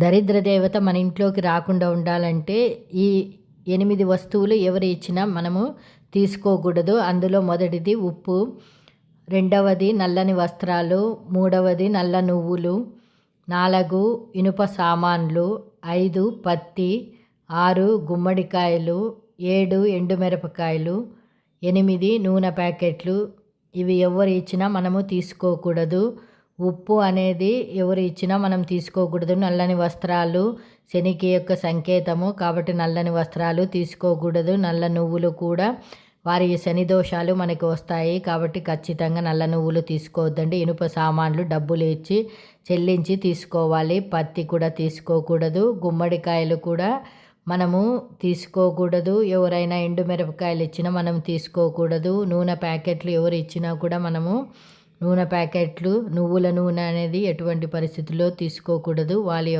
దరిద్ర దేవత మన ఇంట్లోకి రాకుండా ఉండాలంటే ఈ ఎనిమిది వస్తువులు ఎవరు ఇచ్చినా మనము తీసుకోకూడదు. అందులో మొదటిది ఉప్పు రెండవది నల్లని వస్త్రాలు మూడవది నల్ల నువ్వులు నాలుగు ఇనుప సామాన్లు ఐదు పత్తి ఆరు గుమ్మడికాయలు ఏడు ఎండుమిరపకాయలు ఎనిమిది నూనె ప్యాకెట్లు. ఇవి ఎవరు ఇచ్చినా మనము తీసుకోకూడదు. ఉప్పు అనేది ఎవరు ఇచ్చినా మనం తీసుకోకూడదు. నల్లని వస్త్రాలు శనికి యొక్క సంకేతము కాబట్టి నల్లని వస్త్రాలు తీసుకోకూడదు. నల్ల నువ్వులు కూడా వారి శని దోషాలు మనకి వస్తాయి కాబట్టి ఖచ్చితంగా నల్ల నువ్వులు తీసుకోవద్దండి. ఇనుప సామాన్లు డబ్బులు ఇచ్చి చెల్లించి తీసుకోవాలి. పత్తి కూడా తీసుకోకూడదు. గుమ్మడికాయలు కూడా మనము తీసుకోకూడదు. ఎవరైనా ఎండు మిరపకాయలు ఇచ్చినా మనం తీసుకోకూడదు. నూనె ప్యాకెట్లు ఎవరు ఇచ్చినా కూడా మనము నూనె ప్యాకెట్లు నువ్వుల నూనె అనేది ఎటువంటి పరిస్థితుల్లో తీసుకోకూడదు. వాళ్ళ యొక్క